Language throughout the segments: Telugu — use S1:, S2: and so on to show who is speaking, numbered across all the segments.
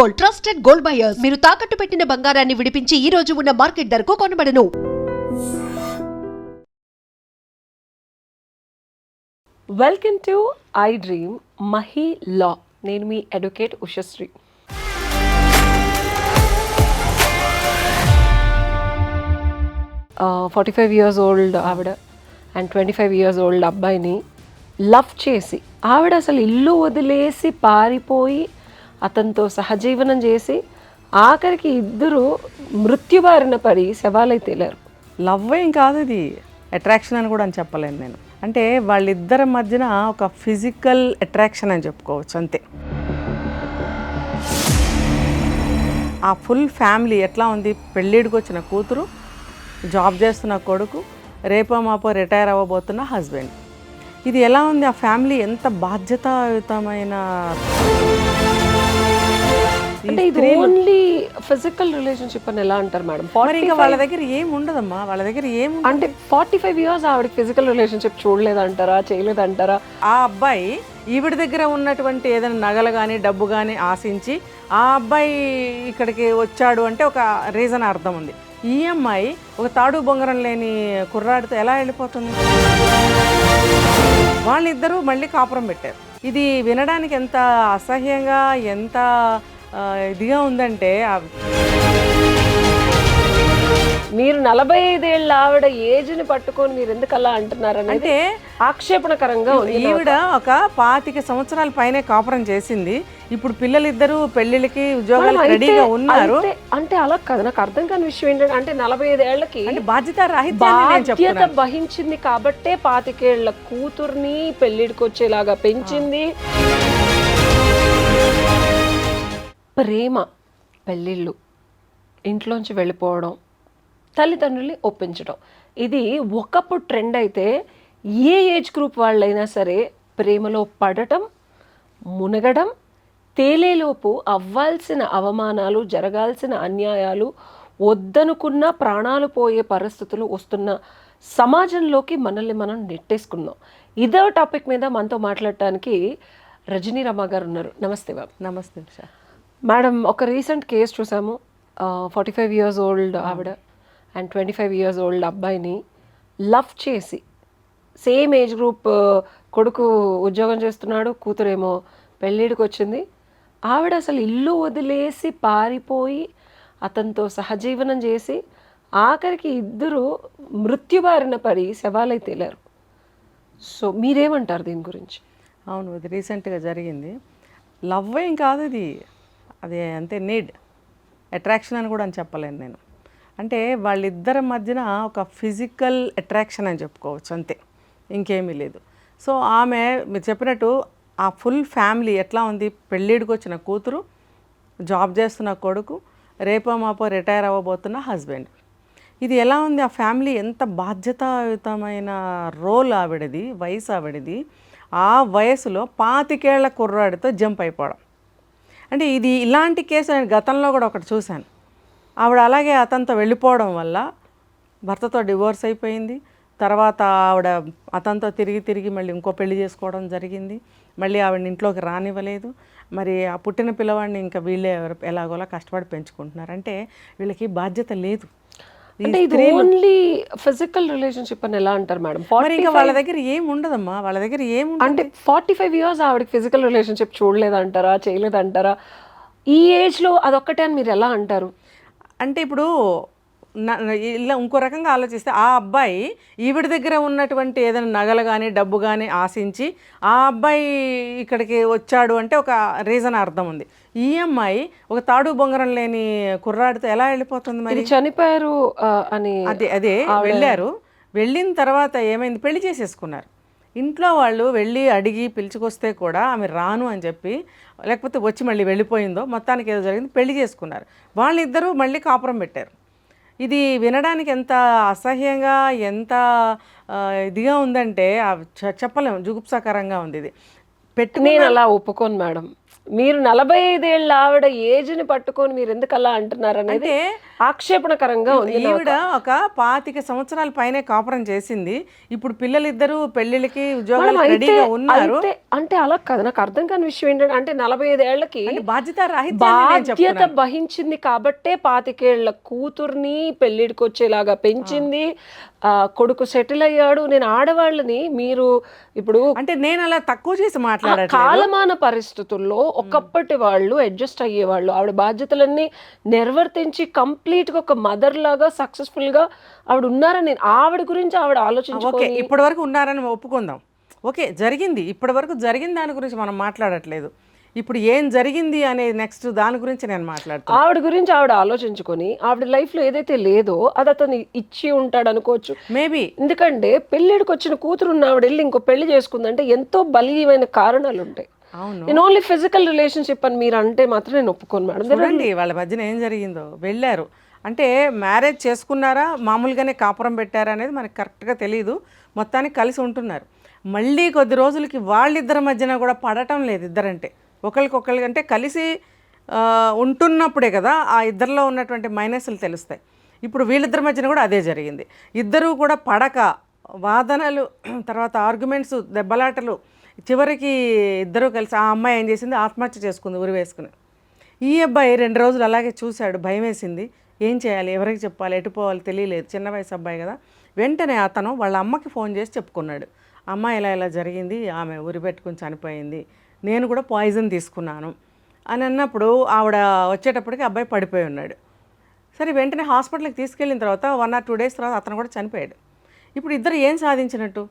S1: Gold trusted gold buyers. మీరు తాకట్టు పెట్టిన బంగారాన్ని విడిపించి ఈ రోజు ఉన్న మార్కెట్ ధరకు కొనబడను.
S2: వెల్కమ్ టు ఐ డ్రీమ్ మహి లా నేను మీ advocate Ushashri. Forty five years old ఆవిడ and twenty five years old అబ్బాయిని లవ్ చేసి ఆవిడ అసలు ఇల్లు వదిలేసి పారిపోయి అతనితో సహజీవనం చేసి ఆఖరికి ఇద్దరు మృత్యుబారిన పడి శవాలై తేలారు.
S3: లవ్ ఏం కాదు ఇది. అట్రాక్షన్ అని కూడా అని చెప్పలేను నేను. అంటే వాళ్ళిద్దరి మధ్యన ఒక ఫిజికల్ అట్రాక్షన్ అని చెప్పుకోవచ్చు అంతే. ఆ ఫుల్ ఫ్యామిలీ ఎట్లా ఉంది? పెళ్ళిడికి వచ్చిన కూతురు జాబ్ చేస్తున్న కొడుకు రేపో మాపో రిటైర్ అవ్వబోతున్న హస్బెండ్ ఇది ఎలా ఉంది? ఆ ఫ్యామిలీ ఎంత బాధ్యతాయుతమైన
S2: అంటే ఇది ఓన్లీ ఫిజికల్ రిలేషన్షిప్ అని ఎలా అంటారు మేడం?
S3: ఇంకా వాళ్ళ దగ్గర ఏం ఉండదమ్మా? వాళ్ళ దగ్గర ఏం
S2: అంటే ఫార్టీ ఫైవ్ ఇయర్స్ ఆవిడకి ఫిజికల్ రిలేషన్షిప్ చూడలేదంటారా చేయలేదంటారా?
S3: ఆ అబ్బాయి ఈవిడ దగ్గర ఉన్నటువంటి ఏదైనా నగలు కానీ డబ్బు కానీ ఆశించి ఆ అబ్బాయి ఇక్కడికి వచ్చాడు అంటే ఒక రీజన్ అర్థం ఉంది. ఈ అమ్మాయి ఒక తాడు బొంగరం లేని కుర్రాడితో ఎలా వెళ్ళిపోతుంది? వాళ్ళిద్దరూ మళ్ళీ కాపురం పెట్టారు. ఇది వినడానికి ఎంత అసహ్యంగా ఎంత ఇదిగా ఉందంటే
S2: మీరు నలభై ఐదేళ్ళ ఆవిడ ఏజ్ని పట్టుకొని మీరు ఎందుకు అలా అంటున్నారు
S3: అంటే
S2: ఆక్షేపణకరంగా ఉంది
S3: ఈవిడ ఒక పాతిక సంవత్సరాల పైనే కాపురం చేసింది. ఇప్పుడు పిల్లలిద్దరూ పెళ్ళిళ్ళకి ఉద్యోగాలకు
S2: అయితే-
S3: రెడీగా ఉన్నారు.
S2: అంటే అలా కాదు. నాకు అర్థం కాని విషయం ఏంటంటే అంటే నలభై
S3: ఐదేళ్ళకి బాధ్యత
S2: బాధ్యత వహించింది కాబట్టే పాతికేళ్ళ కూతుర్ని పెళ్ళిడికి వచ్చేలాగా పెంచింది. ప్రేమ పెళ్ళిళ్ళు ఇంట్లోంచి వెళ్ళిపోవడం తల్లిదండ్రుల్ని ఒప్పించడం. ఇది ఒకప్పుడు ట్రెండ్ అయితే ఏ ఏజ్ గ్రూప్ వాళ్ళైనా సరే ప్రేమలో పడటం మునగడం తేలేలోపు అవ్వాల్సిన అవమానాలు జరగాల్సిన అన్యాయాలు వద్దనుకున్న ప్రాణాలు పోయే పరిస్థితులు వస్తున్న సమాజంలోకి మనల్ని మనం నెట్టేసుకున్నాం. ఇదో టాపిక్ మీద మనతో మాట్లాడటానికి రజనీ రమ గారు ఉన్నారు. నమస్తే బాబు
S3: నమస్తే ఉషా
S2: మేడం ఒక రీసెంట్ కేసు చూసాము. ఫార్టీ ఫైవ్ ఇయర్స్ ఓల్డ్ ఆవిడ and twenty five years old అబ్బాయిని లవ్ చేసి సేమ్ ఏజ్ గ్రూప్ కొడుకు ఉద్యోగం చేస్తున్నాడు కూతురేమో పెళ్ళిడికి వచ్చింది. ఆవిడ అసలు ఇల్లు వదిలేసి పారిపోయి అతనితో సహజీవనం చేసి ఆఖరికి ఇద్దరు మృత్యుబారిన పడి శవాలై తేలారు. సో మీరేమంటారు దీని గురించి?
S3: అవును ఇది రీసెంట్గా జరిగింది. లవ్ ఏం కాదు ఇది. అది అంతే నీడ్ అట్రాక్షన్ అని కూడా అని చెప్పలేను నేను. అంటే వాళ్ళిద్దరి మధ్యన ఒక ఫిజికల్ అట్రాక్షన్ అని చెప్పుకోవచ్చు అంతే. ఇంకేమీ లేదు. సో ఆమె మీరు చెప్పినట్టు ఆ ఫుల్ ఫ్యామిలీ ఎట్లా ఉంది? పెళ్ళిడికి వచ్చిన కూతురు జాబ్ చేస్తున్న కొడుకు రేపో మాపో రిటైర్ అవ్వబోతున్న హస్బెండ్ ఇది ఎలా ఉంది? ఆ ఫ్యామిలీ ఎంత బాధ్యతాయుతమైన రోల్ ఆవిడది వయసు ఆవిడది. ఆ వయసులో పాతికేళ్ళ కుర్రాడితో జంప్ అయిపోవడం. అంటే ఇది ఇలాంటి కేసు నేను గతంలో కూడా ఒకటి చూశాను. ఆవిడ అలాగే అతనితో వెళ్ళిపోవడం వల్ల భర్తతో డివోర్స్ అయిపోయింది. తర్వాత ఆవిడ అతనితో తిరిగి తిరిగి మళ్ళీ ఇంకో పెళ్ళి చేసుకోవడం జరిగింది. మళ్ళీ ఆవిడ ఇంట్లోకి రానివ్వలేదు. మరి ఆ పుట్టిన పిల్లవాడిని ఇంకా వీళ్ళే ఎలాగోలా కష్టపడి పెంచుకుంటున్నారు. అంటే వీళ్ళకి బాధ్యత లేదు.
S2: అంటే ఇది ఓన్లీ ఫిజికల్ రిలేషన్షిప్ అని ఎలా అంటారు మేడం?
S3: మరి ఇంకా వాళ్ళ దగ్గర ఏం ఉండదమ్మా వాళ్ళ దగ్గర ఏం.
S2: అంటే ఫార్టీ ఫైవ్ ఇయర్స్ ఆవిడకి ఫిజికల్ రిలేషన్షిప్ చూడలేదంటారా చేయలేదంటారా? ఈ ఏజ్లో అదొక్కటే అని మీరు ఎలా అంటారు?
S3: అంటే ఇప్పుడు ఇలా ఇంకో రకంగా ఆలోచిస్తే ఆ అబ్బాయి ఈవిడ దగ్గర ఉన్నటువంటి ఏదైనా నగలు కానీ డబ్బు కానీ ఆశించి ఆ అబ్బాయి ఇక్కడికి వచ్చాడు అంటే ఒక రీజన్ అర్థం ఉంది. ఈ అమ్మాయి ఒక తాడు బొంగరం లేని కుర్రాడితో ఎలా వెళ్ళిపోతుంది మరి?
S2: చనిపోయారు అని
S3: అదే అదే వెళ్ళారు. వెళ్ళిన తర్వాత ఏమైంది? పెళ్ళి చేసేసుకున్నారు. ఇంట్లో వాళ్ళు వెళ్ళి అడిగి పిలుచుకొస్తే కూడా ఆమె రాను అని చెప్పి లేకపోతే వచ్చి మళ్ళీ వెళ్ళిపోయిందో మొత్తానికి ఏదో జరిగింది పెళ్ళి చేసుకున్నారు. వాళ్ళిద్దరూ మళ్ళీ కాపురం పెట్టారు. ఇది వినడానికి ఎంత అసహ్యంగా ఎంత ఇదిగా ఉందంటే చెప్పలేము జుగుప్సాకరంగా ఉంది ఇది. పెట్టు
S2: నేను అలా ఒప్పుకోను మేడం. మీరు నలభై ఐదేళ్ళ ఆవిడ ఏజ్ని పట్టుకొని మీరు ఎందుకు అలా అంటున్నారు అనేది ఆక్షేపణకరంగా ఉంది.
S3: ఈవిడ ఒక పాతిక సంవత్సరాల పైనే కాపురం చేసింది. ఇప్పుడు పిల్లలిద్దరూ పెళ్ళిళ్ళకి ఉద్యోగాలు ఉన్నారు.
S2: అంటే అలా కాదు. నాకు అర్థం కాని విషయం ఏంటంటే అంటే నలభై
S3: ఐదేళ్ళకి బాధ్యత
S2: బాధ్యత. వహించింది కాబట్టే పాతికేళ్ళ కూతుర్ని పెళ్ళిడికి వచ్చేలాగా పెంచింది. ఆ, కొడుకు సెటిల్ అయ్యాడు. నేను ఆడవాళ్ళని మీరు ఇప్పుడు
S3: అంటే నేను అలా తక్కువ చేసి మాట్లాడట్లేదు.
S2: కాలమాన పరిస్థితుల్లో ఒకప్పటి వాళ్ళు అడ్జస్ట్ అయ్యేవాళ్ళు. ఆవిడ బాధ్యతలన్నీ నిర్వర్తించి కంప్లీట్గా ఒక మదర్ లాగా సక్సెస్ఫుల్గా ఆవిడ ఉన్నారని నేను ఆవిడ గురించి ఆవిడ
S3: ఓకే
S2: ఆలోచించుకొని
S3: ఇప్పటి వరకు ఉన్నారని ఒప్పుకుందాం. ఓకే జరిగింది. ఇప్పటి వరకు జరిగిన దాని గురించి మనం మాట్లాడట్లేదు. ఇప్పుడు ఏం జరిగింది అనే నెక్స్ట్ దాని గురించి నేను మాట్లాడుతాను.
S2: ఆవిడ గురించి ఆవిడ ఆలోచించుకొని ఆవిడ లైఫ్లో ఏదైతే లేదో అది అతను ఇచ్చి ఉంటాడు అనుకోవచ్చు.
S3: మేబీ.
S2: ఎందుకంటే పెళ్ళిడికి వచ్చిన కూతురు ఉన్న ఆవిడ వెళ్ళి ఇంకో పెళ్ళి చేసుకుందంటే ఎంతో బలీయమైన కారణాలు ఉంటాయి నేను ఓన్లీ ఫిజికల్ రిలేషన్షిప్ అని మీరు అంటే మాత్రం నేను ఒప్పుకోను మేడం.
S3: చూడండి వాళ్ళ మధ్యన ఏం జరిగిందో. వెళ్ళారు. అంటే మ్యారేజ్ చేసుకున్నారా? మామూలుగానే కాపురం పెట్టారా అనేది మనకు కరెక్ట్గా తెలియదు మొత్తానికి కలిసి ఉంటున్నారు. మళ్ళీ కొద్ది రోజులకి వాళ్ళిద్దరి మధ్యన కూడా పడటం లేదు ఇద్దరంటే. ఒకరికొకరికి అంటే కలిసి ఉంటున్నప్పుడే కదా ఆ ఇద్దరిలో ఉన్నటువంటి మైనస్లు తెలుస్తాయి. ఇప్పుడు వీళ్ళిద్దరి మధ్యన కూడా అదే జరిగింది. ఇద్దరూ కూడా పడక. వాదనలు తర్వాత ఆర్గ్యుమెంట్స్ దెబ్బలాటలు చివరికి ఇద్దరూ కలిసి ఆ అమ్మాయి ఏం చేసింది? ఆత్మహత్య చేసుకుంది ఉరి వేసుకుని. ఈ అబ్బాయి రెండు రోజులు అలాగే చూశాడు భయం వేసింది. ఏం చేయాలి? ఎవరికి చెప్పాలి? ఎటు పోవాలి? తెలియలేదు. చిన్న వయసు అబ్బాయి కదా. వెంటనే అతను వాళ్ళ అమ్మకి ఫోన్ చేసి చెప్పుకున్నాడు. అమ్మ ఇలా ఇలా జరిగింది. ఆమె ఉరి పెట్టుకుని చనిపోయింది. నేను కూడా పాయిజన్ తీసుకున్నాను. అని అన్నప్పుడు ఆవిడ వచ్చేటప్పటికి అబ్బాయి పడిపోయి ఉన్నాడు. సరే వెంటనే హాస్పిటల్కి తీసుకెళ్ళిన తర్వాత వన్ ఆర్ టూ డేస్ తర్వాత అతను కూడా చనిపోయాడు. ఇప్పుడు ఇద్దరు ఏం సాధించినట్టు?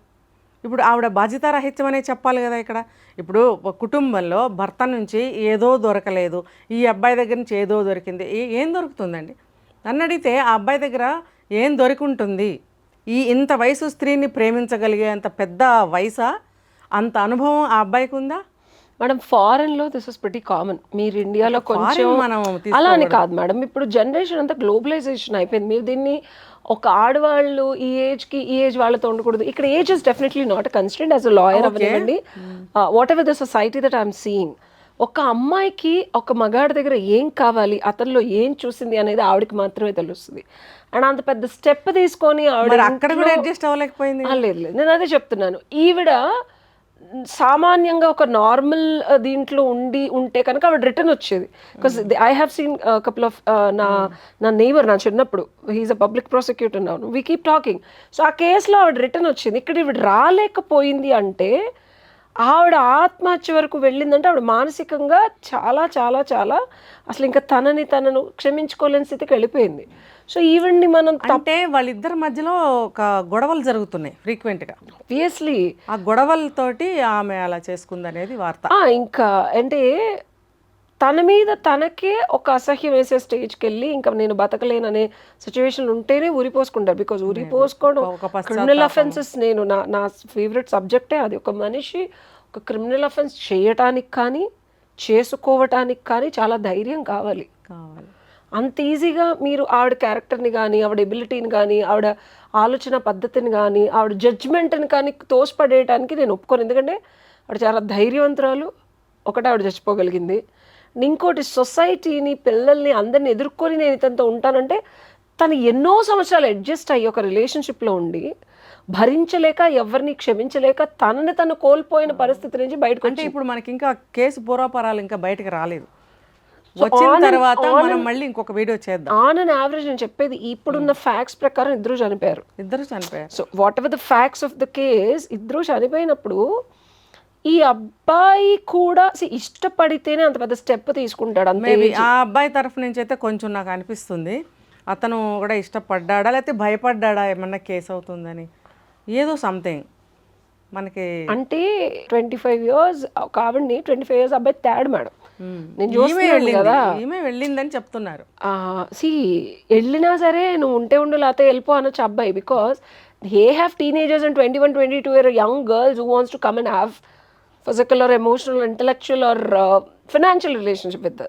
S3: ఇప్పుడు ఆవిడ బాధ్యతారాహిత్యం అనే చెప్పాలి కదా ఇక్కడ. ఇప్పుడు కుటుంబంలో భర్త నుంచి ఏదో దొరకలేదు ఈ అబ్బాయి దగ్గర నుంచి ఏదో దొరికింది ఏం దొరుకుతుందండి? నన్ను అడిగితే ఆ అబ్బాయి దగ్గర ఏం దొరికింటుంది? ఈ ఇంత వయసు స్త్రీని ప్రేమించగలిగే అంత పెద్ద వయసా? అంత అనుభవం ఆ అబ్బాయికి ఉందా?
S2: మేడం ఫారెన్లో దిస్ ఇస్ ప్రిటీ కామన్ మీరు ఇండియాలో కొంచెం అలా అని కాదు మేడం ఇప్పుడు జనరేషన్ అంతా గ్లోబలైజేషన్ అయిపోయింది. మీరు దీన్ని ఒక ఆడవాళ్ళు ఈ ఏజ్కి ఈ ఏజ్ వాళ్ళతో ఉండకూడదు. ఇక్కడ age is definitely not constant as a lawyer అవ్వనివ్వండి whatever the society that I'm seeing ఒక అమ్మాయికి ఒక మగాడి దగ్గర ఏం కావాలి అతనిలో ఏం చూసింది అనేది ఆవిడకి మాత్రమే తెలుస్తుంది. అండ్ అంత పెద్ద స్టెప్ తీసుకొని ఆవిడ
S3: అక్కడ కూడా అడ్జస్ట్ అవ్వలేకపోయింది.
S2: లేదు లేదు. నేను అదే చెప్తున్నాను. ఈవిడ సామాన్యంగా ఒక నార్మల్ దీంట్లో ఉండి ఉంటే కనుక ఆవిడ రిటర్న్ వచ్చేది. Because I have seen couple of నా నా నేబర్ నా చిన్నప్పుడు హీఈస్ అ పబ్లిక్ ప్రాసిక్యూటర్ నాను వీ కీప్ టాకింగ్ సో ఆ కేసులో ఆవిడ రిటర్న్ వచ్చింది. ఇక్కడ ఈవిడ రాలేకపోయింది అంటే ఆవిడ ఆత్మహత్య వరకు వెళ్ళిందంటే ఆవిడ మానసికంగా చాలా చాలా చాలా అసలు ఇంకా తనని తనను క్షమించుకోలేని స్థితికి వెళ్ళిపోయింది. సో ఈవిడ్ని మనం
S3: అంటే వాళ్ళిద్దరి మధ్యలో ఒక గొడవలు జరుగుతున్నాయి ఫ్రీక్వెంట్గా.
S2: ఆబ్వియస్లీ
S3: ఆ గొడవలతోటి ఆమె అలా చేసుకుంది అనేది వార్త
S2: ఇంకా అంటే తన మీద తనకే ఒక అసహ్యం వేసే స్టేజ్కి వెళ్ళి ఇంకా నేను బతకలేననే సిచ్యువేషన్ ఉంటేనే ఉరి పోసుకుంటారు బికాజ్ ఉరి పోసుకోవడం
S3: ఒక పశ్చాత్తాపం.
S2: క్రిమినల్ అఫెన్సెస్ నేను నా నా ఫేవరెట్ సబ్జెక్టే అది. ఒక మనిషి ఒక క్రిమినల్ అఫెన్స్ చేయటానికి కానీ చేసుకోవటానికి కానీ చాలా ధైర్యం కావాలి.
S3: కావాలి.
S2: అంత ఈజీగా మీరు ఆవిడ క్యారెక్టర్ని కానీ ఆవిడ ఎబిలిటీని కానీ ఆవిడ ఆలోచన పద్ధతిని కానీ ఆవిడ జడ్జ్మెంట్ని కానీ తోసిపడేయడానికి నేను ఒప్పుకోను. ఎందుకంటే ఆవిడ చాలా ధైర్యవంతురాలు. ఒకటి ఆవిడ చచ్చిపోగలిగింది. ఇంకోటి సొసైటీని పిల్లల్ని అందరిని ఎదుర్కొని నేను ఇతనితో ఉంటానంటే తను ఎన్నో సంవత్సరాలు అడ్జస్ట్ అయ్యి ఒక రిలేషన్షిప్లో ఉండి భరించలేక ఎవరిని క్షమించలేక తనని తను కోల్పోయిన పరిస్థితి నుంచి బయటకు
S3: అంటే ఇప్పుడు మనకి ఇంకా కేసు పూర్వపరాలు ఇంకా బయటకు రాలేదు. వచ్చిన తర్వాత మనం మళ్ళీ ఇంకొక వీడియో చేద్దాం.
S2: ఆన్ అండ్ యావరేజ్ నేను చెప్పేది ఇప్పుడున్న ఫ్యాక్ట్స్ ప్రకారం ఇద్దరు చనిపోయారు.
S3: ఇద్దరు చనిపోయారు.
S2: So whatever the facts of the case ఇద్దరు చనిపోయినప్పుడు ఈ అబ్బాయి కూడా ఇష్టపడితేనే అంత పెద్ద స్టెప్ తీసుకుంటాడు అంతే
S3: మేబీ ఆ అబ్బాయి తరఫు నుంచి అయితే కొంచెం నాకు అనిపిస్తుంది. అతను కూడా ఇష్టపడ్డాడా? లేకపోతే భయపడ్డాడా? ఏమన్నా కేసు అవుతుందని. ఏదో సంథింగ్ మనకి
S2: అంటే ట్వంటీ ఫైవ్ ఇయర్స్ ఒక ఆవిడని ట్వంటీ ఫైవ్ ఇయర్స్ అబ్బాయి తేడు మేడం. నేను
S3: ఈమె
S2: చూస్తున్నాను
S3: వెళ్ళింది.
S2: కదా.
S3: ఈమె వెళ్ళిందని చెప్తున్నారు.
S2: సి వెళ్ళినా సరే నువ్వు ఉంటే ఉండు లేకపోతే వెళ్ళిపో అనొచ్చు అబ్బాయి. Because he have teenagers and twenty one twenty two year young girls who wants to come and have physical or emotional intellectual or financial relationship with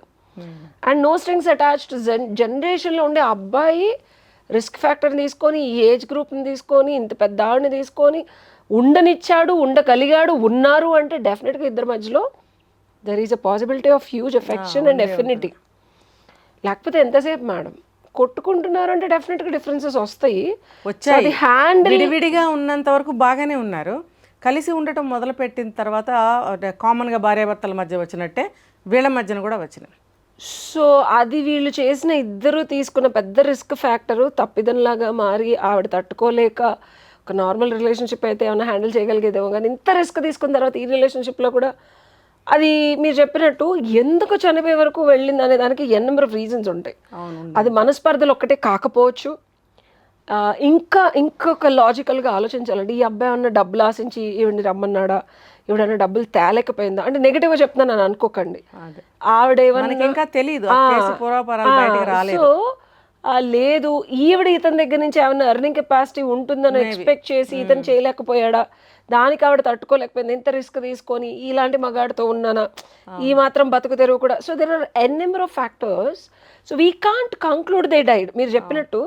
S2: and no strings attached Jan జనరేషన్లో ఉండే అబ్బాయి రిస్క్ ఫ్యాక్టర్ తీసుకొని ఏజ్ గ్రూప్ని తీసుకొని ఇంత పెద్ద ఆవిడని తీసుకొని ఉండనిచ్చాడు ఉండగలిగాడు ఉన్నారు అంటే డెఫినెట్గా ఇద్దరి మధ్యలో there is a possibility of huge affection and affinity లేకపోతే ఎంతసేపు మేడం? కొట్టుకుంటున్నారు అంటే డెఫినెట్గా డిఫరెన్సెస్ వస్తాయి.
S3: వచ్చాయి
S2: అది హ్యాండిల్
S3: విడివిడిగా ఉన్నంత వరకు బాగానే ఉన్నారు. కలిసి ఉండటం మొదలు పెట్టిన తర్వాత కామన్గా భార్యాభర్తల మధ్య వచ్చినట్టే వీళ్ళ మధ్యన కూడా వచ్చినాయి
S2: సో అది వీళ్ళు చేసిన ఇద్దరు తీసుకున్న పెద్ద రిస్క్ ఫ్యాక్టరు తప్పిదంలాగా మారి ఆవిడ తట్టుకోలేక ఒక నార్మల్ రిలేషన్షిప్ అయితే ఏమైనా హ్యాండిల్ చేయగలిగేదేమో కానీ ఇంత రిస్క్ తీసుకున్న తర్వాత ఈ రిలేషన్షిప్లో కూడా అది మీరు చెప్పినట్టు ఎందుకు చనిపోయే వరకు వెళ్ళింది అనే దానికి ఎన్ నెంబర్ ఆఫ్ రీజన్స్ ఉంటాయి. అది మనస్పర్ధలు ఒక్కటే కాకపోవచ్చు. ఇంకా ఇంకొక లాజికల్గా ఆలోచించాలండి. ఈ అబ్బాయి ఉన్న డబ్బులు ఆశించి ఈవిడిని రమ్మన్నాడా? ఈవిడన్న డబ్బులు తేలేకపోయిందా? అంటే నెగిటివ్గా చెప్తున్నాను అని అనుకోకండి. ఆవిడేమన్నా
S3: ఇంకా తెలియదు
S2: సో లేదు. ఈవిడ ఇతని దగ్గర నుంచి ఏమైనా ఎర్నింగ్ కెపాసిటీ ఉంటుందని ఎక్స్పెక్ట్ చేసి ఇతను చేయలేకపోయాడా? దానికి ఆవిడ తట్టుకోలేకపోయింది. ఎంత రిస్క్ తీసుకొని ఇలాంటి మగాడితో ఉన్నానా? ఈ మాత్రం బతుకు తెరువు కూడా. So there are n number of factors so we can't conclude they died మీరు చెప్పినట్టు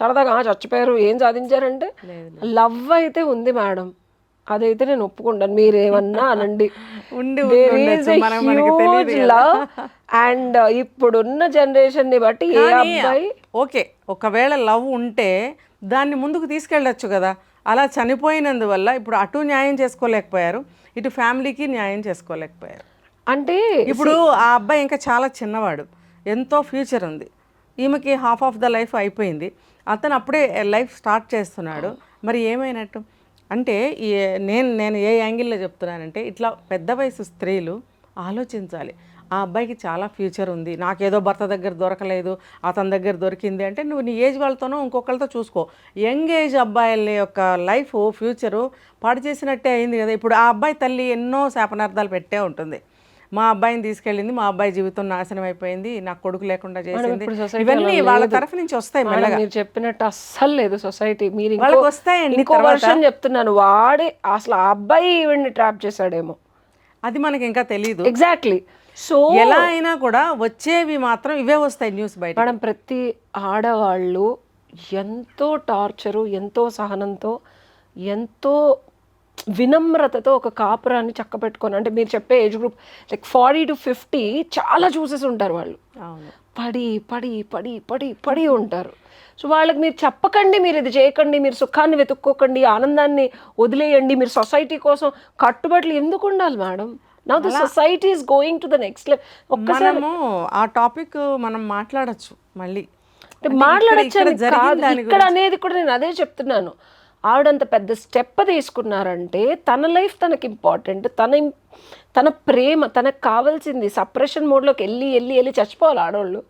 S2: సరదాగా "ఆ, చచ్చిపోయారు ఏం సాధించారంటే? లవ్ అయితే ఉంది మేడం. అదైతే నేను ఒప్పుకుంటాను. అనండి.
S3: మనకి
S2: huge
S3: తెలియదు కదా.
S2: love and ఇప్పుడున్న జనరేషన్ని బట్టి ఏ అబ్బాయి
S3: ఓకే ఒకవేళ లవ్ ఉంటే దాన్ని ముందుకు తీసుకెళ్ళొచ్చు కదా. అలా చనిపోయినందువల్ల ఇప్పుడు అటు న్యాయం చేసుకోలేకపోయారు ఇటు ఫ్యామిలీకి న్యాయం చేసుకోలేకపోయారు.
S2: అంటే
S3: ఇప్పుడు ఆ అబ్బాయి ఇంకా చాలా చిన్నవాడు ఎంతో ఫ్యూచర్ ఉంది. ఈమెకి హాఫ్ ఆఫ్ ద లైఫ్ అయిపోయింది. అతను అప్పుడే లైఫ్ స్టార్ట్ చేస్తున్నాడు. మరి ఏమైనట్టు? అంటే నేను నేను ఏ యాంగిల్లో చెప్తున్నానంటే ఇట్లా పెద్ద వయసు స్త్రీలు ఆలోచించాలి. ఆ అబ్బాయికి చాలా ఫ్యూచర్ ఉంది. నాకేదో భర్త దగ్గర దొరకలేదు అతని దగ్గర దొరికింది అంటే నువ్వు నీ ఏజ్ వాళ్ళతోనో ఇంకొకరితో చూసుకో. యంగ్ ఏజ్ అబ్బాయిల యొక్క లైఫ్ ఫ్యూచరు పాడు చేసినట్టే అయింది కదా. ఇప్పుడు ఆ అబ్బాయి తల్లి ఎన్నో శాపనార్థాలు పెట్టే ఉంటుంది. మా అబ్బాయిని తీసుకెళ్ళింది మా అబ్బాయి జీవితం నాశనం అయిపోయింది నాకు కొడుకు లేకుండా చేసింది. ఇవన్నీ వాళ్ళ. తరఫు నుంచి వస్తాయి
S2: మీరు చెప్పినట్టు అస్సలు లేదు సొసైటీ మీరు
S3: వాళ్ళకి వస్తాయండి
S2: ఇంకో. వర్షన్ చెప్తున్నాను. వాడే అసలు ఆ అబ్బాయి ఈవిడ్ని ట్రాప్ చేశాడేమో.
S3: అది మనకి ఇంకా తెలియదు
S2: ఎగ్జాక్ట్లీ సో
S3: ఎలా అయినా కూడా వచ్చేవి మాత్రం ఇవే వస్తాయి న్యూస్ బయట
S2: మేడం ప్రతి ఆడవాళ్ళు ఎంతో టార్చరు ఎంతో సహనంతో ఎంతో వినమ్రతతో ఒక కాపురాన్ని చక్కబెట్టుకొని అంటే మీరు చెప్పే age group like forty to fifty చాలా చూసేసి ఉంటారు వాళ్ళు. పడి పడి పడి పడి పడి ఉంటారు. సో వాళ్ళకి మీరు చెప్పకండి మీరు ఇది చేయకండి మీరు సుఖాన్ని వెతుక్కోకండి ఆనందాన్ని వదిలేయండి మీరు సొసైటీ కోసం కట్టుబడులు ఎందుకు ఉండాలి madam? Now the society is going to the next level ఒక్కసారి
S3: ఆ టాపిక్ మనం మాట్లాడొచ్చు మళ్ళీ.
S2: మాట్లాడచ్చు
S3: ఇక్కడ
S2: అనేది కూడా నేను అదే చెప్తున్నాను. ఆవిడంత పెద్ద స్టెప్ తీసుకున్నారంటే తన లైఫ్ తనకి ఇంపార్టెంట్. తన తన ప్రేమ తనకు కావాల్సింది సప్రెషన్ మోడ్లోకి వెళ్ళి వెళ్ళి వెళ్ళి చచ్చిపోవాలి ఆడవాళ్ళు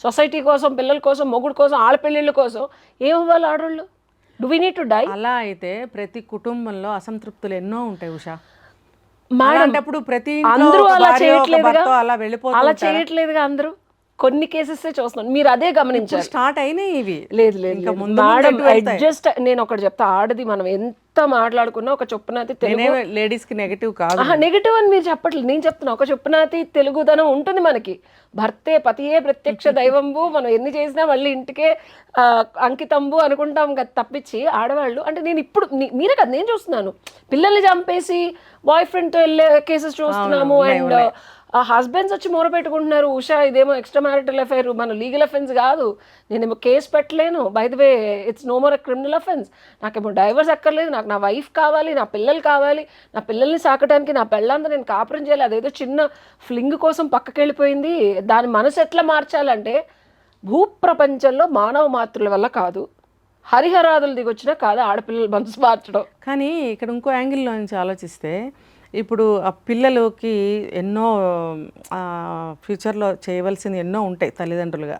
S2: సొసైటీ కోసం పిల్లల కోసం మొగుడు కోసం ఆడపిల్లల కోసం ఏమవ్వాలి ఆడవాళ్ళు do we need to die
S3: అలా అయితే ప్రతి కుటుంబంలో అసంతృప్తులు ఎన్నో ఉంటాయి ఉషా.
S2: మేడం
S3: ప్రతి
S2: అందరూ అలా
S3: భర్త అలా వెళ్ళిపోతూ
S2: అలా? చేయట్లేదుగా అందరూ? కొన్ని కేసెస్ చూస్తున్నాను. మీరు అదే గమనించారు
S3: స్టార్ట్ అయినాయి ఇవి.
S2: లేదు లేదు మేడం. అడ్జస్ట్ నేను ఒకటి చెప్తా. ఆడది మనం ఎంత మాట్లాడుకున్నా ఒక చొప్పునాతి
S3: లేడీస్కి నెగటివ్ కాదు.
S2: నెగిటివ్ అని మీరు చెప్పట్లేదు. నేను చెప్తున్నా. ఒక చొప్పునాతి తెలుగుదనం ఉంటుంది మనకి. భర్తే పతియే ప్రత్యక్ష దైవంబు. మనం ఎన్ని చేసినా మళ్ళీ ఇంటికే అంకితంబు అనుకుంటాం కదా తప్పించి ఆడవాళ్ళు. అంటే నేను ఇప్పుడు మీరే కదా నేను చూస్తున్నాను. పిల్లల్ని చంపేసి బాయ్ ఫ్రెండ్తో వెళ్ళే కేసెస్ చూస్తున్నాము అండ్ ఆ హస్బెండ్స్ వచ్చి మూర పెట్టుకుంటున్నారు. ఉషా ఇదేమో ఎక్స్ట్రా మ్యారిటల్ అఫైర్ మన లీగల్ అఫెన్స్ కాదు. నేనేమో case పెట్టలేను. By the way it's no more criminal offence నాకేమో డైవర్స్ అక్కర్లేదు. నాకు నా వైఫ్ కావాలి నా పిల్లలు కావాలి. నా పిల్లల్ని సాకడానికి నా పెళ్ళంతా నేను కాపురం చేయాలి. అదేదో చిన్న ఫ్లింగ్ కోసం పక్కకి వెళ్ళిపోయింది దాని మనసు ఎట్లా మార్చాలంటే భూప్రపంచంలో మానవ మాతృల వల్ల కాదు. హరిహరాదులు దిగొచ్చినా కాదు ఆడపిల్లల మనసు మార్చడం.
S3: కానీ ఇక్కడ ఇంకో యాంగిల్లో నుంచి ఆలోచిస్తే ఇప్పుడు ఆ పిల్లలకి ఎన్నో ఫ్యూచర్లో చేయవలసింది ఎన్నో ఉంటాయి తల్లిదండ్రులుగా.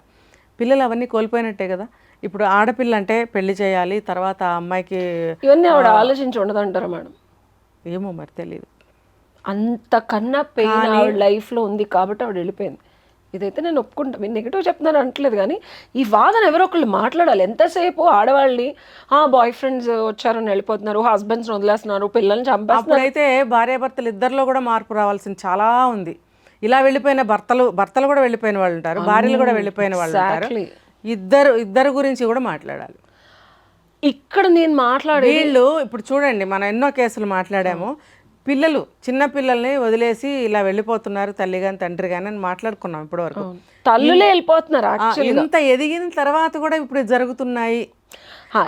S3: పిల్లలు అవన్నీ కోల్పోయినట్టే కదా. ఇప్పుడు ఆడపిల్ల అంటే పెళ్ళి చేయాలి తర్వాత ఆ అమ్మాయికి
S2: ఇవన్నీ ఆవిడ ఆలోచించి ఉండదంటారా మేడం?
S3: ఏమో మరి తెలియదు
S2: అంతకన్నా పెయిన్ లైఫ్లో ఉంది కాబట్టి ఆవిడ వెళ్ళిపోయింది. ఇదైతే నేను ఒప్పుకుంటా. మీరు నెగిటివ్ చెప్తున్నాను అంటలేదు కానీ ఈ వాదన ఎవరో ఒకళ్ళు మాట్లాడాలి. ఎంతసేపు ఆడవాళ్ళని ఆ బాయ్ ఫ్రెండ్స్ వచ్చారని వెళ్ళిపోతున్నారు హస్బెండ్స్ వదిలేస్తున్నారు పిల్లల్ని చంపేస్తున్నారు.
S3: అప్పుడైతే భార్యాభర్తలు ఇద్దరిలో కూడా మార్పు రావాల్సింది చాలా ఉంది. ఇలా వెళ్ళిపోయిన భర్తలు భర్తలు కూడా వెళ్ళిపోయిన వాళ్ళు ఉంటారు భార్యలు కూడా వెళ్ళిపోయిన వాళ్ళు ఉంటారు. ఇద్దరు ఇద్దరు గురించి కూడా మాట్లాడాలి.
S2: ఇక్కడ నేను మాట్లాడే
S3: వీళ్ళు ఇప్పుడు చూడండి మనం ఎన్నో కేసులు మాట్లాడాము. పిల్లలు చిన్న పిల్లల్ని వదిలేసి ఇలా వెళ్ళిపోతున్నారు తల్లి కానీ తండ్రి కానీ అని మాట్లాడుకున్నాం ఇప్పటివరకు.
S2: తల్లులే వెళ్ళిపోతున్నారు
S3: ఇంత ఎదిగిన తర్వాత కూడా ఇప్పుడు జరుగుతున్నాయి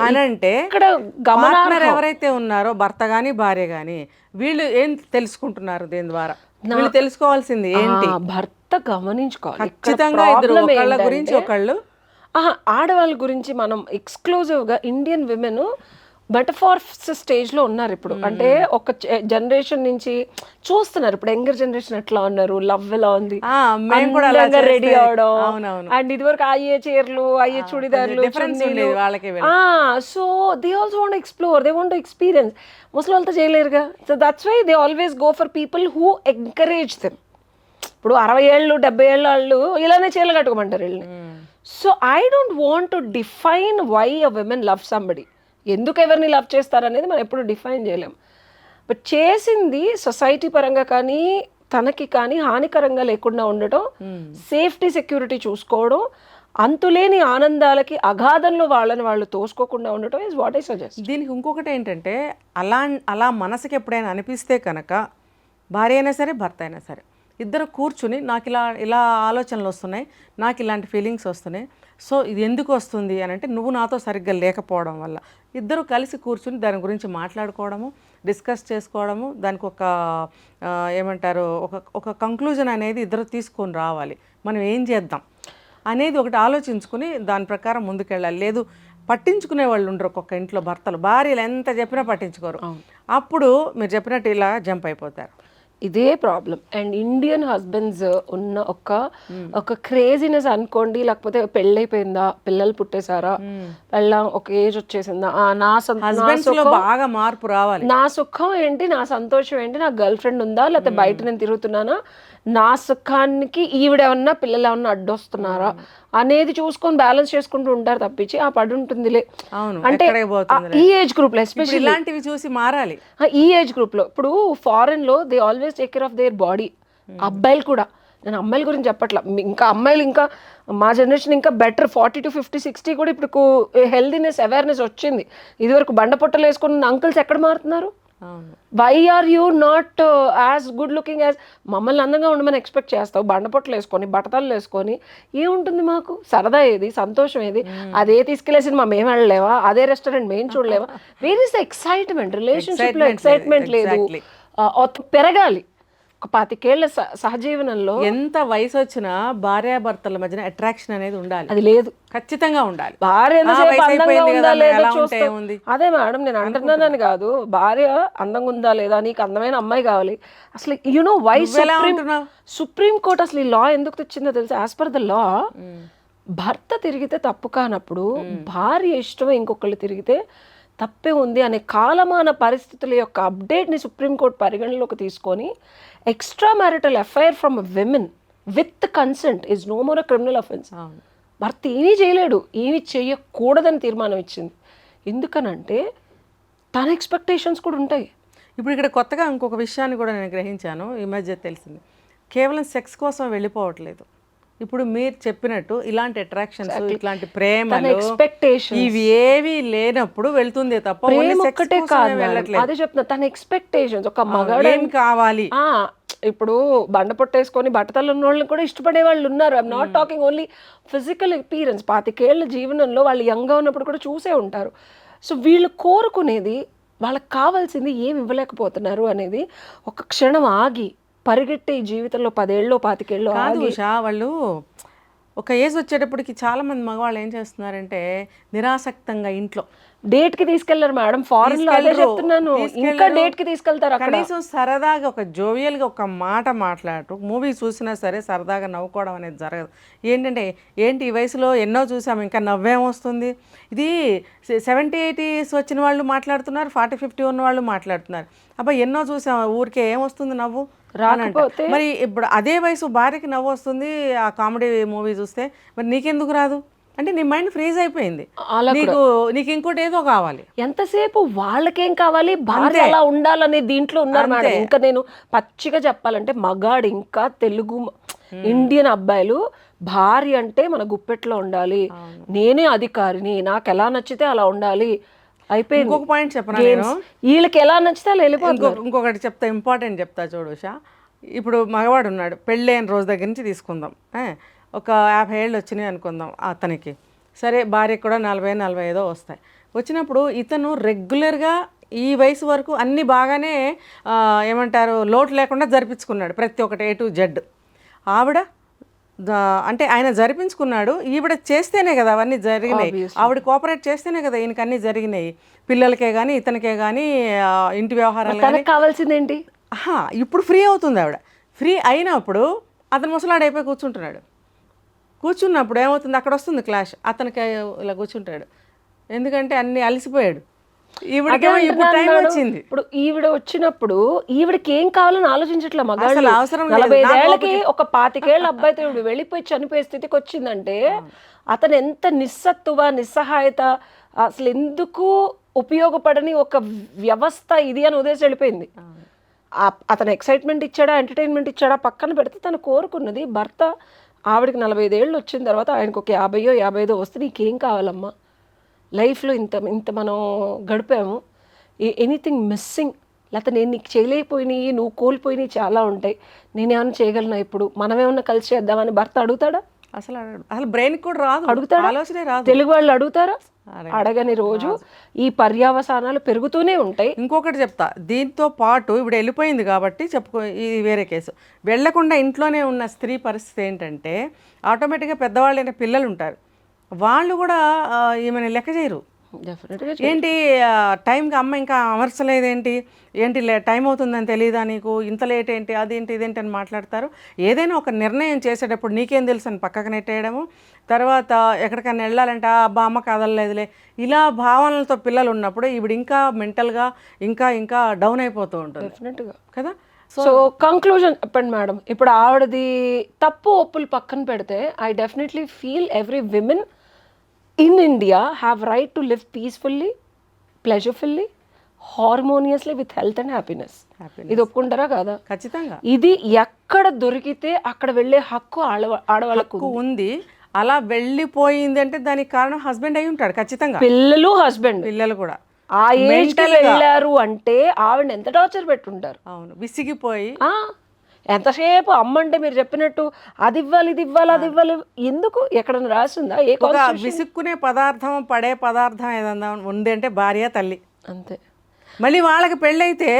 S3: అని అంటే
S2: ఇక్కడ గమనార్హం.
S3: ఎవరైతే ఉన్నారో భర్త కానీ భార్య కానీ వీళ్ళు ఏం తెలుసుకుంటున్నారు దీని ద్వారా? వీళ్ళు తెలుసుకోవాల్సింది ఏంటి?
S2: భర్త గమనించుకోవాలి.
S3: ఖచ్చితంగా ఇద్దరు ఒకళ్ళ గురించి ఒకళ్ళు
S2: ఆడవాళ్ళ గురించి మనం ఎక్స్క్లూజివ్గా ఇండియన్ విమెన్ మెటఫార్స్ స్టేజ్లో ఉన్నారు ఇప్పుడు. అంటే ఒక జనరేషన్ నుంచి చూస్తున్నారు. ఇప్పుడు యంగర్ జనరేషన్ ఎట్లా ఉన్నారు? లవ్ ఎలా ఉంది? రెడీ అవడం. అండ్ ఇదివరకు అయ్యే చీరలు అయ్యే చుడిదార్లు so they also want explore they want experience ముసలి వాళ్ళతో చేయలేరుగా. So that's why they always go for people who encourage them ఇప్పుడు అరవై ఏళ్ళు డెబ్బై ఏళ్ళ వాళ్ళు ఇలానే చీరలు కట్టుకోమంటారు వీళ్ళని. So I don't want to define why a women love somebody ఎందుకు ఎవరిని లవ్ చేస్తారనేది మనం ఎప్పుడు డిఫైన్ చేయలేం. బట్ చేసింది సొసైటీ పరంగా కానీ తనకి కానీ హానికరంగా లేకుండా ఉండటం సేఫ్టీ సెక్యూరిటీ చూసుకోవడం అంతులేని ఆనందాలకి అగాధంలో వాళ్ళని వాళ్ళు తోసుకోకుండా ఉండటం ఇస్ వాట్ ఐ సజెస్ట్
S3: దీనికి ఇంకొకటి ఏంటంటే అలా అలా మనసుకి ఎప్పుడైనా అనిపిస్తే కనుక భార్య అయినా సరే భర్త అయినా సరే ఇద్దరు కూర్చుని నాకు ఇలా ఇలా ఆలోచనలు వస్తున్నాయి నాకు ఇలాంటి ఫీలింగ్స్ వస్తున్నాయి సో ఇది ఎందుకు వస్తుంది అని అంటే నువ్వు నాతో సరిగ్గా లేకపోవడం వల్ల. ఇద్దరు కలిసి కూర్చుని దాని గురించి మాట్లాడుకోవడము డిస్కస్ చేసుకోవడము దానికి ఒక ఏమంటారు ఒక ఒక కంక్లూజన్ అనేది ఇద్దరు తీసుకొని రావాలి. మనం ఏం చేద్దాం అనేది ఒకటి ఆలోచించుకుని దాని ప్రకారం ముందుకెళ్ళాలి. లేదు పట్టించుకునే వాళ్ళు ఉండరు ఒక్కొక్క ఇంట్లో భర్తలు. భార్యలు ఎంత చెప్పినా పట్టించుకోరు. అప్పుడు మీరు చెప్పినట్టు ఇలా జంప్ అయిపోతారు.
S2: ఇదే ప్రాబ్లం అండ్ ఇండియన్ హస్బెండ్స్ ఉన్న ఒక ఒక క్రేజీనెస్ అనుకోండి లేకపోతే పెళ్ళైపోయిందా పిల్లలు పుట్టేశారా పెళ్ళాం ఒక ఏజ్ వచ్చేసిందా నా
S3: బాగా మార్పు రావాలి.
S2: నా సుఖం ఏంటి నా సంతోషం ఏంటి నా గర్ల్ ఫ్రెండ్ ఉందా లేకపోతే బయట నేను తిరుగుతున్నానా నా సుఖానికి ఈవిడేమన్నా పిల్లలు ఏమన్నా అడ్డొస్తున్నారా అనేది చూసుకొని బ్యాలెన్స్ చేసుకుంటూ ఉంటారు తప్పించి ఆ పడి ఉంటుందిలే అంటే ఈ ఏజ్ గ్రూప్లో
S3: ఇప్పుడు
S2: ఎస్పెషల్లీ
S3: ఇలాంటివి చూసి మారాలి.
S2: ఆ, ఈ ఏజ్ గ్రూప్లో ఇప్పుడు ఫారెన్లో they always take care of their body అబ్బాయిలు కూడా. నేను అమ్మాయిల గురించి చెప్పట్లా. ఇంకా అమ్మాయిలు ఇంకా మా జనరేషన్ ఇంకా better forty to fifty sixty కూడా ఇప్పుడు హెల్దీనెస్ అవేర్నెస్ వచ్చింది. ఇదివరకు బండ పొట్టలు వేసుకున్న అంకుల్స్ ఎక్కడ మారుతున్నారు? Why are you not as good looking as మమ్మల్ని అందంగా ఉండమని ఎక్స్పెక్ట్ చేస్తావు? బండపొట్లు వేసుకొని బట్టతలు వేసుకొని ఏముంటుంది మాకు? సరదా ఏది? సంతోషం ఏది? అదే తీసుకెళ్ళే సినిమా మేము వెళ్ళలేవా? అదే రెస్టారెంట్ మేము చూడలేవా? వేర్ ఇస్ ఎక్సైట్మెంట్
S3: రిలేషన్షిప్లో
S2: ఎక్సైట్మెంట్ లేదు. పెరగాలి. ఒక పాతికేళ్ళ సహజీవనంలో
S3: ఎంత వయసు వచ్చినా భార్యాభర్తల మధ్యన అట్రాక్షన్ అనేది ఉండాలి.
S2: అది లేదు.
S3: ఖచ్చితంగా ఉండాలి.
S2: భార్య? అదే మేడం నేను అంటున్నానని కాదు. భార్య అందంగా ఉందా లేదా? నీకు అందమైన అమ్మాయి కావాలి. అసలు యు నో వై
S3: నువ్వెలా
S2: సుప్రీం
S3: ఉంటున్నావ్?
S2: సుప్రీం కోర్ట్ అసలు ఈ లా ఎందుకు తెచ్చిందో తెలుసా? యాజ్ పర్ ద లా భర్త తిరిగితే తప్పు కానప్పుడు భార్య ఇష్టం ఇంకొకళ్ళు తిరిగితే తప్పే ఉంది అనే కాలమాన పరిస్థితుల యొక్క అప్డేట్ని సుప్రీంకోర్టు పరిగణలోకి తీసుకొని extra marital FIR from women with consent is no more a criminal offence భర్త ఏమీ చేయలేడు ఏమీ చేయకూడదని తీర్మానం ఇచ్చింది. ఎందుకనంటే తన ఎక్స్పెక్టేషన్స్ కూడా ఉంటాయి.
S3: ఇప్పుడు ఇక్కడ కొత్తగా ఇంకొక విషయాన్ని కూడా నేను గ్రహించాను ఈ మధ్య తెలిసింది. కేవలం సెక్స్ కోసం వెళ్ళిపోవట్లేదు. ఇప్పుడు మీరు చెప్పినట్టు ఇలాంటి అట్రాక్షన్స్ ఇట్లాంటి
S2: తన
S3: ప్రేమలు
S2: ఎక్స్పెక్టేషన్
S3: ఇవి ఏవి లేనప్పుడు వెళ్తుంది తప్ప
S2: ప్రేమ ఒక్కటే కాదు అదే చెప్తున్నా తన ఎక్స్పెక్టేషన్స్ ఒక మగాడు
S3: ఏం కావాలి?
S2: ఆ, ఇప్పుడు బండ పొట్టేసుకొని బట్టతలు ఉన్న వాళ్ళని కూడా ఇష్టపడే వాళ్ళు ఉన్నారు. I'm not talking only physical experience పాతికేళ్ళ జీవనంలో వాళ్ళు యంగ్గా ఉన్నప్పుడు కూడా చూసే ఉంటారు. సో వీళ్ళు కోరుకునేది వాళ్ళకి కావాల్సింది ఏం ఇవ్వలేకపోతున్నారు అనేది ఒక క్షణం ఆగి పరిగెట్టే ఈ జీవితంలో పదేళ్ళు పాతికేళ్ళు
S3: కాదు ఉషా వాళ్ళు ఒక ఏజ్ వచ్చేటప్పటికి చాలా మంది మగవాళ్ళు ఏం చేస్తున్నారంటే నిరాసక్తంగా ఇంట్లో
S2: డేట్కి తీసుకెళ్ళారు మేడం. ఫారెన్లో అదే చెప్తున్నాను. ఇంకా. డేట్కి తీసుకెళ్తారు అక్కడ.
S3: కనీసం సరదాగా ఒక జోవియల్గా ఒక మాట మాట్లాడటం మూవీ చూసినా సరే సరదాగా నవ్వుకోవడం అనేది జరగదు. ఏంటంటే ఏంటి ఈ వయసులో ఎన్నో చూసాము ఇంకా నవ్వేం వస్తుంది ఇది సెవెంటీ ఎయిటీస్ వచ్చిన వాళ్ళు మాట్లాడుతున్నారు ఫార్టీ ఫిఫ్టీ ఉన్న వాళ్ళు మాట్లాడుతున్నారు. అబ్బా ఎన్నో చూసాం ఊరికే ఏమొస్తుంది నవ్వు.
S2: రాకపోతే
S3: మరి ఇప్పుడు అదే వయసు భార్యకి నవ్వు వస్తుంది ఆ కామెడీ మూవీ చూస్తే. మరి నీకెందుకు రాదు? అంటే నీ మైండ్ ఫ్రీజ్ అయిపోయింది. నీకు నీకు ఇంకోటి ఏదో కావాలి.
S2: ఎంతసేపు వాళ్ళకేం కావాలి? భార్య అలా ఉండాలనే దీంట్లో ఉన్నారు మేడం. ఇంకా నేను పచ్చిగా చెప్పాలంటే మగాడు ఇంకా తెలుగు ఇండియన్ అబ్బాయిలు భార్య అంటే మన గుప్పెట్లో ఉండాలి. నేనే అధికారిని. నాకు ఎలా నచ్చితే అలా ఉండాలి. అయిపోయింది.
S3: ఇంకొక పాయింట్ చెప్పనా
S2: వీళ్ళకి ఎలా నచ్చితే అలా
S3: ఇంకొక ఇంకొకటి చెప్తా ఇంపార్టెంట్ చెప్తా చూడు ఉషా. ఇప్పుడు మగవాడు ఉన్నాడు. పెళ్ళైన రోజు దగ్గర నుంచి తీసుకుందాం. ఒక యాభై ఏళ్ళు వచ్చినాయి అనుకుందాం అతనికి. సరే భార్యకు కూడా నలభై నలభై ఐదో వస్తాయి. వచ్చినప్పుడు ఇతను రెగ్యులర్గా ఈ వయసు వరకు అన్నీ బాగానే ఏమంటారు లోటు లేకుండా జరిపించుకున్నాడు ప్రతి ఒక్కటి ఏ టు జెడ్ ఆవిడ అంటే ఆయన జరిపించుకున్నాడు ఈవిడ చేస్తేనే కదా అవన్నీ జరిగినాయి. ఆవిడ కోఆపరేట్ చేస్తేనే కదా ఈయనకి అన్నీ జరిగినాయి. పిల్లలకే కానీ ఇతనికే కానీ ఇంటి వ్యవహారాలు కానీ
S2: తనకు కావాల్సింది ఏంటి
S3: ఆహా, ఇప్పుడు ఫ్రీ అవుతుంది ఆవిడ. ఫ్రీ అయినప్పుడు అతను ముసలాడు అయిపోయి కూర్చుంటున్నాడు. కూర్చున్నప్పుడు ఏమవుతుంది? అక్కడ వస్తుంది క్లాష్. అతనికి ఇలా కూర్చుంటాడు. ఎందుకంటే అన్ని అలసిపోయాడు. వచ్చింది.
S2: ఇప్పుడు ఈవిడ వచ్చినప్పుడు ఈవిడకి ఏం కావాలని ఆలోచించట్లే మగాళ్ళు?
S3: అవసరం.
S2: నలభై ఐదేళ్ళకి ఒక పాతికేళ్ళ అబ్బాయితో ఈవిడ వెళ్ళిపోయి చనిపోయే స్థితికి వచ్చిందంటే అతను ఎంత నిస్సత్తువ నిస్సహాయత అసలు ఎందుకు ఉపయోగపడని ఒక వ్యవస్థ ఇది అని ఉదేశం వెళ్ళిపోయింది. అతను ఎక్సైట్మెంట్ ఇచ్చాడా ఎంటర్టైన్మెంట్ ఇచ్చాడా పక్కన పెడితే తను కోరుకున్నది భర్త ఆవిడకి నలభై ఐదేళ్ళు వచ్చిన తర్వాత ఆయనకు ఒక యాభైయో యాభై ఐదో వస్తే నీకేం కావాలమ్మా? లైఫ్లో ఇంత ఇంత మనం గడిపాము. ఎనీథింగ్ మిస్సింగ్ లేకపోతే నేను నీకు చేయలేకపోయినాయి నువ్వు కోల్పోయినాయి చాలా ఉంటాయి. నేనేమైనా చేయగలను ఇప్పుడు? మనమేమన్నా కలిసి చేద్దామని భర్త అడుగుతాడా?
S3: అసలు. అసలు బ్రెయిన్ కూడా రాదు.
S2: అడుగుతాడా?
S3: ఆలోచనే రాదు.
S2: తెలుగు వాళ్ళు అడుగుతారా. అడగని రోజు ఈ పర్యావసానాలు పెరుగుతూనే ఉంటాయి.
S3: ఇంకొకటి చెప్తా దీంతో పాటు ఇప్పుడు వెళ్ళిపోయింది కాబట్టి చెప్పుకో ఇది వేరే కేసు. వెళ్ళకుండా ఇంట్లోనే ఉన్న స్త్రీ పరిస్థితి ఏంటంటే ఆటోమేటిక్గా పెద్దవాళ్ళైన పిల్లలు ఉంటారు. వాళ్ళు కూడా ఆ, ఈమెను లెక్క చేయరు. ఏంటి టైంకి అమ్మ ఇంకా అమర్చలేదేంటి? ఏంటి లే టైం అవుతుందని తెలియదా నీకు? ఇంత లేట్ ఏంటి? అదేంటి ఇదేంటి అని మాట్లాడతారు. ఏదైనా ఒక నిర్ణయం చేసేటప్పుడు నీకేం తెలుసు అని పక్కకు నెట్టేయడము. తర్వాత ఎక్కడికైనా వెళ్ళాలంటే "ఆ, అబ్బా అమ్మ కదలలేదులే. ఇలా భావనలతో పిల్లలు ఉన్నప్పుడు ఈవిడ ఇంకా మెంటల్గా ఇంకా ఇంకా డౌన్ అయిపోతూ ఉంటుంది.
S2: డెఫినెట్గా
S3: కదా?
S2: సో కంక్లూజన్ చెప్పండి మేడం. ఇప్పుడు ఆవిడది తప్పు ఒప్పులు పక్కన పెడితే I definitely feel every women in India have right to live peacefully pleasurefully harmoniously with health and happiness ఇది ఒప్పుకుంటారా కాదా?
S3: ఖచ్చితంగా.
S2: ఇది ఎక్కడ దొరికితే అక్కడ వెళ్ళే హక్కు ఆడవ ఆడవాళ్ళకు
S3: ఉంది. అలా వెళ్ళిపోయింది అంటే దానికి కారణం హస్బెండ్ అయి ఉంటాడు ఖచ్చితంగా.
S2: పిల్లలు హస్బెండ్.
S3: పిల్లలు కూడా.
S2: ఆ ఏజ్. వెళ్ళారు అంటే ఆవిడ ఎంత టార్చర్ పెట్టుంటారు?
S3: అవును. విసిగిపోయి
S2: ఎంతసేపు అమ్మ అంటే మీరు చెప్పినట్టు అది ఇవ్వాలి ఇది ఇవ్వాలి అది ఇవ్వాలి ఎందుకు ఎక్కడైనా రాసిందా? ఏ?
S3: విసుక్కునే పదార్థం పడే పదార్థం ఏదన్నా ఉంది అంటే భార్య తల్లి.
S2: అంతే.
S3: మళ్ళీ వాళ్ళకి పెళ్ళైతే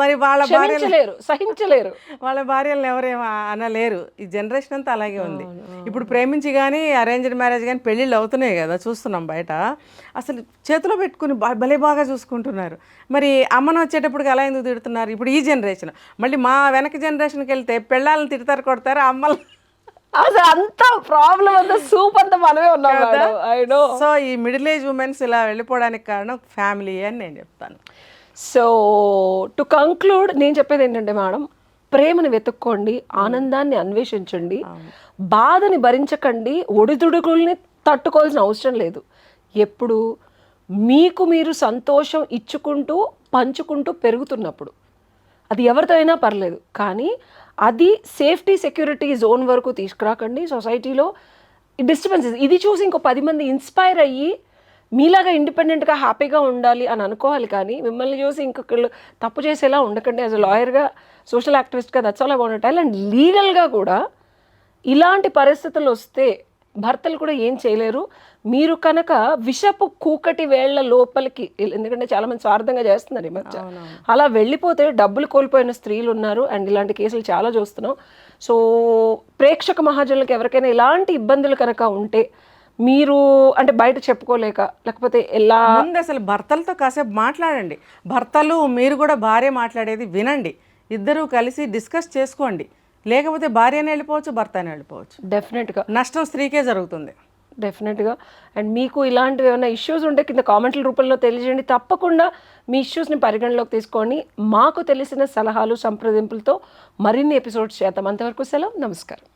S3: మరి వాళ్ళ భార్య
S2: క్షమించలేరు సహించలేరు.
S3: వాళ్ళ భార్యలను ఎవరేం అనలేరు. ఈ జనరేషన్ అంతా అలాగే ఉంది. ఇప్పుడు ప్రేమించి కానీ అరేంజ్డ్ మ్యారేజ్ కానీ పెళ్ళిళ్ళు అవుతున్నాయి కదా చూస్తున్నాం బయట. అసలు చేతిలో పెట్టుకుని భలే బాగా చూసుకుంటున్నారు. మరి అమ్మను వచ్చేటప్పటికి అలా ఎందుకు తిడుతున్నారు? ఇప్పుడు ఈ జనరేషన్. మళ్ళీ మా వెనక జనరేషన్కి వెళ్తే పెళ్ళాలను తిడతారు కొడతారు అమ్మలు
S2: అసలు అంత ప్రాబ్లం అంతా సూప్ అంతా మనమే ఉన్నాం నో
S3: సో ఈ మిడిల్ ఏజ్ ఉమెన్స్ ఇలా వెళ్ళిపోవడానికి కారణం ఫ్యామిలీ అని నేను చెప్తాను.
S2: సో టు కంక్లూడ్ నేను చెప్పేది ఏంటంటే మేడం ప్రేమను వెతుక్కోండి ఆనందాన్ని అన్వేషించండి బాధని భరించకండి ఒడిదుడుకుల్ని తట్టుకోవాల్సిన అవసరం లేదు. ఎప్పుడు మీకు మీరు సంతోషం ఇచ్చుకుంటూ పంచుకుంటూ పెరుగుతున్నప్పుడు అది ఎవరితో అయినా పర్లేదు కానీ అది సేఫ్టీ సెక్యూరిటీ జోన్ వరకు తీసుకురాకండి. సొసైటీలో డిస్టర్బెన్సెస్ ఇది చూసి ఇంకో పది మంది ఇన్స్పైర్ అయ్యి మీలాగా ఇండిపెండెంట్గా హ్యాపీగా ఉండాలి అని అనుకోవాలి కానీ మిమ్మల్ని చూసి ఇంకొకళ్ళు తప్పు చేసేలా ఉండకండి. యాజ్ అ లాయర్గా సోషల్ యాక్టివిస్ట్గా దట్స్ ఆల్ అబౌట్ అండ్ లీగల్గా కూడా ఇలాంటి పరిస్థితులు వస్తే భర్తలు కూడా ఏం చేయలేరు. మీరు కనుక విషపు కూకటి వేళ్ళ లోపలికి ఎందుకంటే చాలా మంది స్వార్థంగా చేస్తున్నారు ఈ మధ్య. అలా వెళ్ళిపోతే డబ్బులు కోల్పోయిన స్త్రీలు ఉన్నారు. అండ్ ఇలాంటి కేసులు చాలా చూస్తున్నాం. సో ప్రేక్షక మహాజనులకు ఎవరికైనా ఇలాంటి ఇబ్బందులు కనుక ఉంటే మీరు అంటే బయట చెప్పుకోలేక లేకపోతే ఎలా?
S3: ముందు అసలు భర్తలతో కాసేపు మాట్లాడండి. భర్తలు మీరు కూడా భార్య మాట్లాడేది వినండి. ఇద్దరూ కలిసి డిస్కస్ చేసుకోండి. లేకపోతే భార్యనే వెళ్ళిపోవచ్చు భర్తనే వెళ్ళిపోవచ్చు.
S2: డెఫినెట్గా
S3: నష్టం స్త్రీకే జరుగుతుంది.
S2: డెఫినెట్గా అండ్ మీకు ఇలాంటివి ఏమైనా ఇష్యూస్ ఉంటే కింద కామెంట్ల రూపంలో తెలియజేయండి. తప్పకుండా మీ ఇష్యూస్ని పరిగణలోకి తీసుకోండి మాకు తెలిసిన సలహాలు సంప్రదింపులతో మరిన్ని ఎపిసోడ్స్ చేద్దాం. అంతవరకు సెలవు. నమస్కారం.